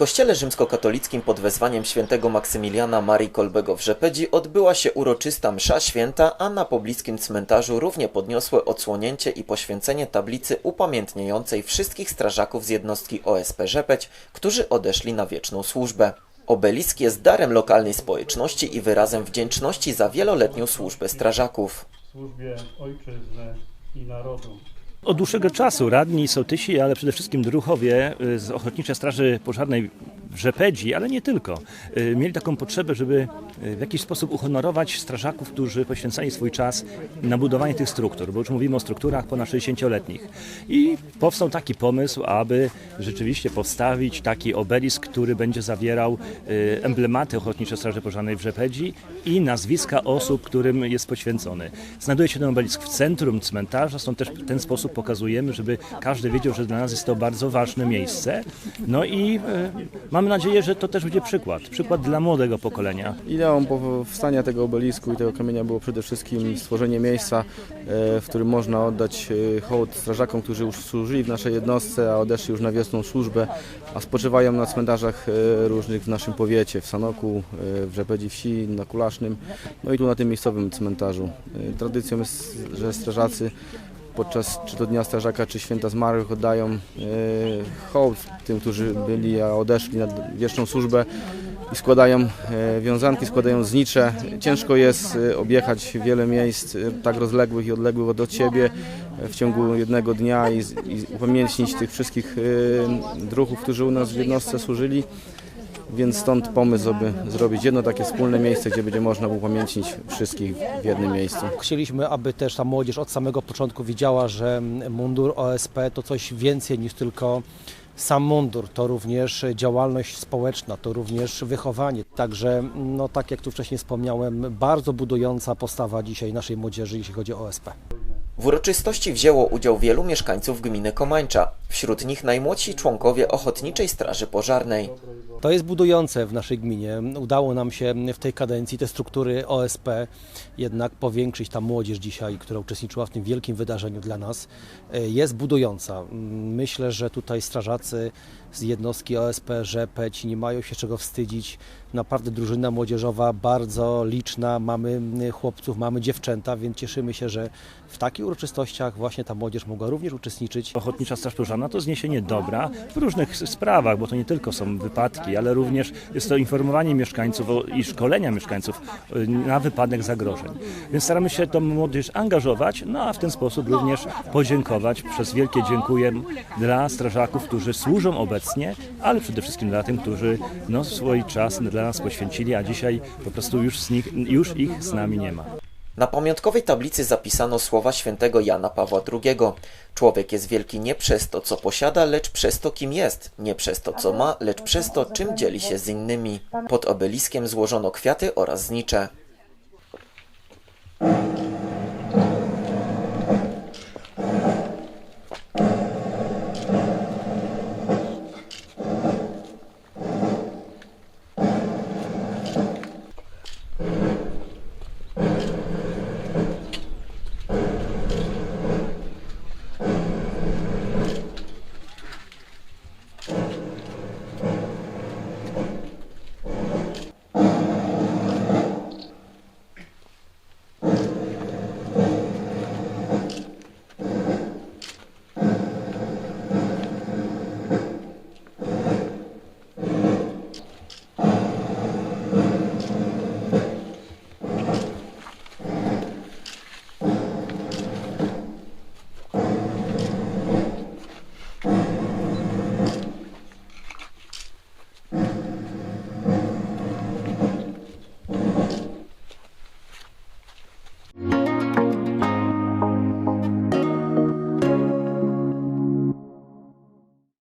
kościele rzymskokatolickim pod wezwaniem świętego Maksymiliana Marii Kolbego w Rzepedzi odbyła się uroczysta msza święta, a na pobliskim cmentarzu równie podniosłe odsłonięcie i poświęcenie tablicy upamiętniającej wszystkich strażaków z jednostki OSP Rzepeć, którzy odeszli na wieczną służbę. Obelisk jest darem lokalnej społeczności i wyrazem wdzięczności za wieloletnią służbę strażaków. służbie ojczyzny i narodu. Od dłuższego czasu radni, sołtysi, ale przede wszystkim druhowie y, z Ochotniczej Straży Pożarnej Rzepedzi, ale nie tylko, y, mieli taką potrzebę, żeby y, w jakiś sposób uhonorować strażaków, którzy poświęcali swój czas na budowanie tych struktur, bo już mówimy o strukturach ponad 60-letnich. I powstał taki pomysł, aby rzeczywiście postawić taki obelisk, który będzie zawierał y, emblematy Ochotniczej Straży Pożarnej w Rzepedzi i nazwiska osób, którym jest poświęcony. Znajduje się ten obelisk w centrum cmentarza, stąd też w ten sposób pokazujemy, żeby każdy wiedział, że dla nas jest to bardzo ważne miejsce. No i y, mamy nadzieję, że to też będzie przykład, przykład dla młodego pokolenia. Ideą powstania tego obelisku i tego kamienia było przede wszystkim stworzenie miejsca, e, w którym można oddać e, hołd strażakom, którzy już służyli w naszej jednostce, a odeszli już na wiosną służbę, a spoczywają na cmentarzach e, różnych w naszym powiecie, w Sanoku, w Rzepedzi Wsi, na Kulasznym, no i tu na tym miejscowym cmentarzu. Tradycją jest, że strażacy podczas czy to Dnia Strażaka, czy Święta Zmarłych oddają e, hołd tym, którzy byli, a odeszli na wieczną służbę i składają e, wiązanki, składają znicze. Ciężko jest e, objechać wiele miejsc tak rozległych i odległych od siebie e, w ciągu jednego dnia i, i upamiętnić tych wszystkich druhów, którzy u nas w jednostce służyli. Więc stąd pomysł, żeby zrobić jedno takie wspólne miejsce, gdzie będzie można upamiętnić wszystkich w jednym miejscu. Chcieliśmy, aby też ta młodzież od samego początku widziała, że mundur OSP to coś więcej niż tylko sam mundur, to również działalność społeczna, to również wychowanie. Także, no tak jak tu wcześniej wspomniałem, bardzo budująca postawa dzisiaj naszej młodzieży, jeśli chodzi o OSP. W uroczystości wzięło udział wielu mieszkańców gminy Komańcza, wśród nich najmłodsi członkowie Ochotniczej Straży Pożarnej. To jest budujące w naszej gminie. Udało nam się w tej kadencji te struktury OSP jednak powiększyć. Ta młodzież dzisiaj, która uczestniczyła w tym wielkim wydarzeniu dla nas, e, jest budująca. Myślę, że tutaj strażacy z jednostki OSP Rzepeć nie mają się czego wstydzić. Naprawdę drużyna młodzieżowa bardzo liczna. Mamy chłopców, mamy dziewczęta, więc cieszymy się, że w takich uroczystościach właśnie ta młodzież mogła również uczestniczyć. Ochotnicza Straż Pożarna to zniesienie dobra w różnych sprawach, bo to nie tylko są wypadki, ale również jest to informowanie mieszkańców i szkolenia mieszkańców y, na wypadek zagrożeń. Więc staramy się tą młodzież angażować, no a w ten sposób również podziękować przez wielkie dziękuję dla strażaków, którzy służą obecnie, ale przede wszystkim dla tym, którzy no, swój czas dla nas poświęcili, a dzisiaj po prostu już, z nich, już ich z nami nie ma. Na pamiątkowej tablicy zapisano słowa świętego Jana Pawła II. Człowiek jest wielki nie przez to, co posiada, lecz przez to, kim jest. Nie przez to, co ma, lecz przez to, czym dzieli się z innymi. Pod obeliskiem złożono kwiaty oraz znicze.